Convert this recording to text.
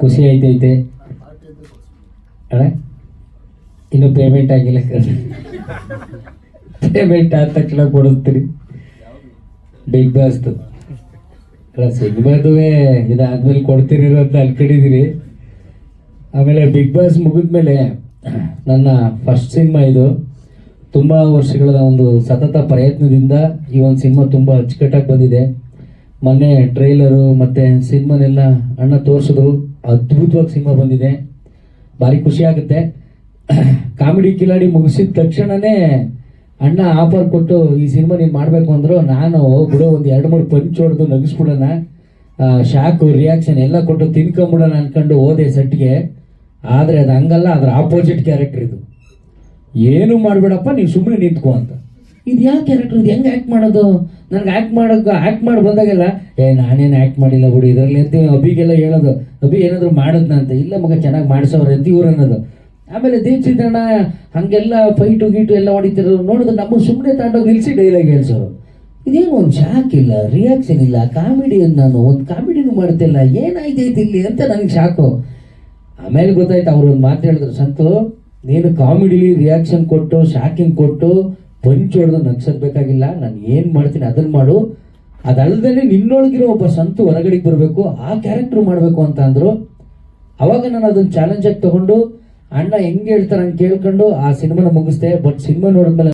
ಖುಷಿ ಐತೈತೆ ಅಣ್ಣ ಇನ್ನು ಪೇಮೆಂಟ್ ಆಗಿಲ್ಲ. ಪೇಮೆಂಟ್ ಆದ ತಕ್ಷಣ ಕೊಡಿಸ್ತೀರಿ ಬಿಗ್ ಬಾಸ್ದು ಅಲ್ಲ ಸಿನಿಮಾದುವೆ ಇದಾದ್ಮೇಲೆ ಕೊಡ್ತೀರಿ ಅಂತ ಅನ್ಕೊಂಡಿದ್ದೀರಿ ಆಮೇಲೆ ಬಿಗ್ ಬಾಸ್ ಮುಗಿದ್ಮೇಲೆ ನನ್ನ ಫಸ್ಟ್ ಸಿನಿಮಾ ಇದು. ತುಂಬ ವರ್ಷಗಳ ಒಂದು ಸತತ ಪ್ರಯತ್ನದಿಂದ ಈ ಒಂದು ಸಿನಿಮಾ ತುಂಬ ಅಚ್ಚುಕಟ್ಟಾಗಿ ಬಂದಿದೆ. ಮೊನ್ನೆ ಟ್ರೈಲರು ಮತ್ತು ಸಿನಿಮಾನೆಲ್ಲ ಅಣ್ಣ ತೋರಿಸಿದ್ರು. ಅದ್ಭುತವಾಗಿ ಸಿನಿಮಾ ಬಂದಿದೆ. ಭಾರಿ ಖುಷಿ ಆಗುತ್ತೆ. ಕಾಮಿಡಿ ಕಿಲಾಡಿ ಮುಗಿಸಿದ ತಕ್ಷಣನೇ ಅಣ್ಣ ಆಫರ್ ಕೊಟ್ಟು, ಈ ಸಿನಿಮಾ ನೀನು ಮಾಡಬೇಕು ಅಂದ್ರು ನಾನು ಬಿಡೋ ಒಂದು ಎರಡು ಮೂರು ಪಂಚ್ ಹೊಡೆದು ನಗಿಸ್ಬಿಡೋಣ. ಶಾಕು ರಿಯಾಕ್ಷನ್ ಎಲ್ಲ ಕೊಟ್ಟು ತಿನ್ಕೊಂಬಿಡೋಣ ಅನ್ಕೊಂಡು ಹೋದೆ ಸೆಟ್ಗೆ. ಆದರೆ ಅದು ಹಂಗಲ್ಲ, ಅದರ ಆಪೋಸಿಟ್ ಕ್ಯಾರೆಕ್ಟರ್ ಇದು. ಏನು ಮಾಡಬೇಡಪ್ಪ ನೀವು ಸುಮ್ಮನೆ ನಿಂತ್ಕೋ ಅಂತ. ಇದು ಯಾವ ಕ್ಯಾರೆಕ್ಟರ್ ಇದು ಹೆಂಗೆ ಆ್ಯಕ್ಟ್ ಮಾಡೋದು? ನನಗೆ ಆ್ಯಕ್ಟ್ ಮಾಡೋಕೆ ಆ್ಯಕ್ಟ್ ಮಾಡಿ ಬಂದಾಗೆಲ್ಲ, ಏ, ನಾನೇನು ಆ್ಯಕ್ಟ್ ಮಾಡಿಲ್ಲ ಬಿಡು, ಇದರಲ್ಲಿ ಅಂತ ಅಭಿಗೆಲ್ಲ ಹೇಳೋದು. ಅಭಿ ಏನಾದರೂ ಮಾಡಿದ್ನ ಅಂತ. ಇಲ್ಲ ಮಗ, ಚೆನ್ನಾಗಿ ಮಾಡಿಸೋರು ಅಂತ ಇವ್ರು ಅನ್ನೋದು. ಆಮೇಲೆ ದೀಕ್ಷಿತಣ್ಣ ಹಾಗೆಲ್ಲ ಫೈಟು ಗೀಟು ಎಲ್ಲ ಹೊಡಿತಿರೋ ನೋಡಿದ್ರೆ ನಮ್ಮ ಸುಮ್ಮನೆ ತಗೊಂಡೋಗಿ ನಿಲ್ಲಿಸಿ ಡೈಲಾಗ್ ಹೇಳ್ಸೋರು. ಇದೇನು ಒಂದು ಶಾಕ್ ಇಲ್ಲ ರಿಯಾಕ್ಷನ್ ಇಲ್ಲ ಕಾಮಿಡಿ ನಾನು, ಒಂದು ಕಾಮಿಡಿನೂ ಮಾಡ್ತಿಲ್ಲ ಏನಾಯ್ತೈತಿ ಇಲ್ಲಿ ಅಂತ ನನಗೆ ಶಾಕು ಆಮೇಲೆ ಗೊತ್ತಾಯ್ತು, ಅವ್ರು ಒಂದು ಮಾತು ಹೇಳಿದ್ರು, ಸಂತು, ನೀನು ಕಾಮಿಡಿಲಿ ರಿಯಾಕ್ಷನ್ ಕೊಟ್ಟು ಶಾಕಿಂಗ್ ಕೊಟ್ಟು ಪಂಚ್ ಹೊಡೆದು ನಗ್ಸೋದ್ ಬೇಕಾಗಿಲ್ಲ, ನಾನು ಏನು ಮಾಡ್ತೀನಿ ಅದನ್ನು ಮಾಡು. ಅದಲ್ಲದೆ ನಿನ್ನೊಳಗಿರೋ ಒಬ್ಬ ಸಂತು ಹೊರಗಡೆಗೆ ಬರಬೇಕು, ಆ ಕ್ಯಾರೆಕ್ಟರ್ ಮಾಡಬೇಕು ಅಂತ ಅಂದರು. ಅವಾಗ ನಾನು ಅದನ್ನು ಚಾಲೆಂಜಾಗಿ ತಗೊಂಡು, ಅಣ್ಣ ಹೆಂಗೆ ಹೇಳ್ತಾರೆ ಹಂಗೆ ಕೇಳ್ಕೊಂಡು ಆ ಸಿನಿಮಾನ ಮುಗಿಸ್ದೆ ಬಟ್ ಸಿನಿಮಾ ನೋಡಿದ್ಮೇಲೆ